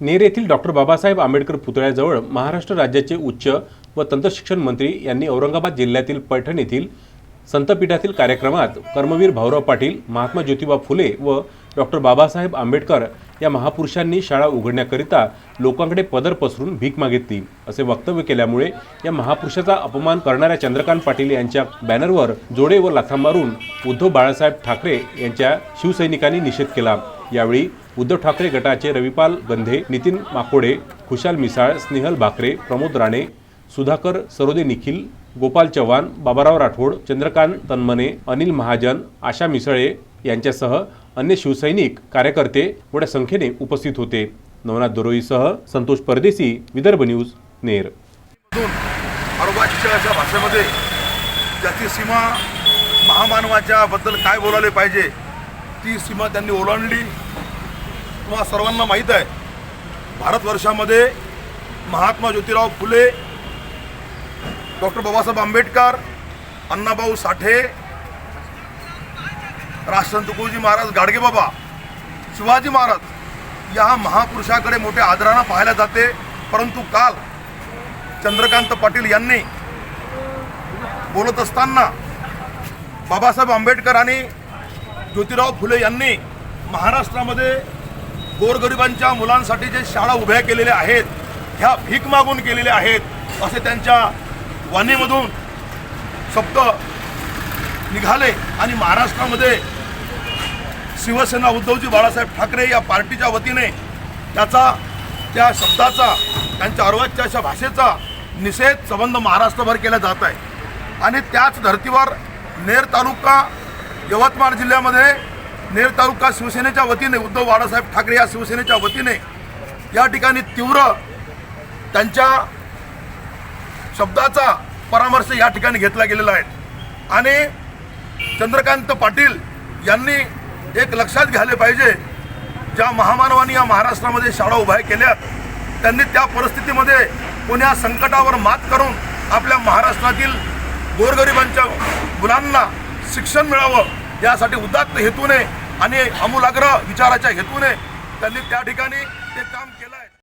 नेर येथील डॉक्टर बाबासाहेब आंबेडकर पुतळ्याजवळ महाराष्ट्र राज्याचे उच्च व तंत्रशिक्षण मंत्री यांनी औरंगाबाद जिल्ह्यातील पैठण येथील संतपीठातील कार्यक्रमात कर्मवीर भाऊराव पाटील महात्मा ज्योतिबा फुले व डॉक्टर बाबासाहेब आंबेडकर या महापुरुषांनी शाळा उघडण्याकरिता लोकांकडे पदर पसरून भीक मागितली. असे वक्तव्य केल्यामुळे या महापुरुषाचा अपमान करणाऱ्या चंद्रकांत पाटील यांच्या बॅनरवर जोडे व लाथा मारून उद्धव बाळासाहेब ठाकरे यांच्या शिवसैनिकांनी निषेध केला. यावेळी उद्धव ठाकरे गटाचे रविपाल गंधे नितीन माकोडे खुशाल मिसाळ स्नेहल भाकरे प्रमोद राणे सुधाकर सरोदे निखिल गोपाल चव्हाण बाबाराव राठोड चंद्रकांत तन्मने अनिल महाजन आशा मिसळे यांच्यासह अन्य शिवसैनिक कार्यकर्ते मोठ्या संख्येने उपस्थित होते. नवनाथ दोरोईसह संतोष परदेशी विदर्भ न्यूज नेर. अशा भाषेमध्ये ज्याची सीमा महामानवाच्या बद्दल काय बोलायला पाहिजे ती सीमा त्यांनी ओलांडली. तुम्हाला सर्वांना माहीत आहे भारतवर्षामध्ये महात्मा ज्योतिराव फुले डॉक्टर बाबासाहेब आंबेडकर अण्णाभाऊ साठे राष्ट्रसंत तुकोजी महाराज गाडगेबाबा शिवाजी महाराज या महापुरुषाकडे मोठ्या आदरानं पाहायला जाते. परंतु काल चंद्रकांत पाटील यांनी बोलत असताना बाबासाहेब आंबेडकर आणि ज्योतिराव फुले यांनी महाराष्ट्रामध्ये गोरगरिबांच्या मुलांसाठी जे शाळा उभ्या केलेल्या आहेत ह्या भीक मागून केलेल्या आहेत असे त्यांच्या वाणीमधून शब्द निघाले आणि महाराष्ट्रामध्ये शिवसेना उद्धवजी बाळासाहेब ठाकरे या पार्टीच्या वतीने त्याचा त्या शब्दाचा त्यांच्या अर्वाच्या अशा भाषेचा निषेध संबंध महाराष्ट्रभर केला जात आहे. आणि त्याच धर्तीवर नेर तालुका यवतमाळ जिल्ह्यामध्ये नेर तालुका शिवसेनेच्या वतीने उद्धव बाळासाहेब ठाकरे या शिवसेनेच्या वतीने या ठिकाणी तीव्र त्यांच्या शब्दाचा परामर्श या ठिकाणी घेतला गेलेला आहे. आणि चंद्रकांत पाटील यांनी एक लक्षात घ्यायला पाहिजे ज्या महामानवांनी या महाराष्ट्रामध्ये शाळा उभ्या केल्यात त्यांनी त्या परिस्थितीमध्ये कोण्या संकटावर मात करून आपल्या महाराष्ट्रातील गोरगरिबांच्या मुलांना शिक्षण मिळावं यासाठी उदात्त हेतूने आणि अमूलाग्र विचाराच्या हेतूने त्यांनी त्या ठिकाणी ते काम केलं आहे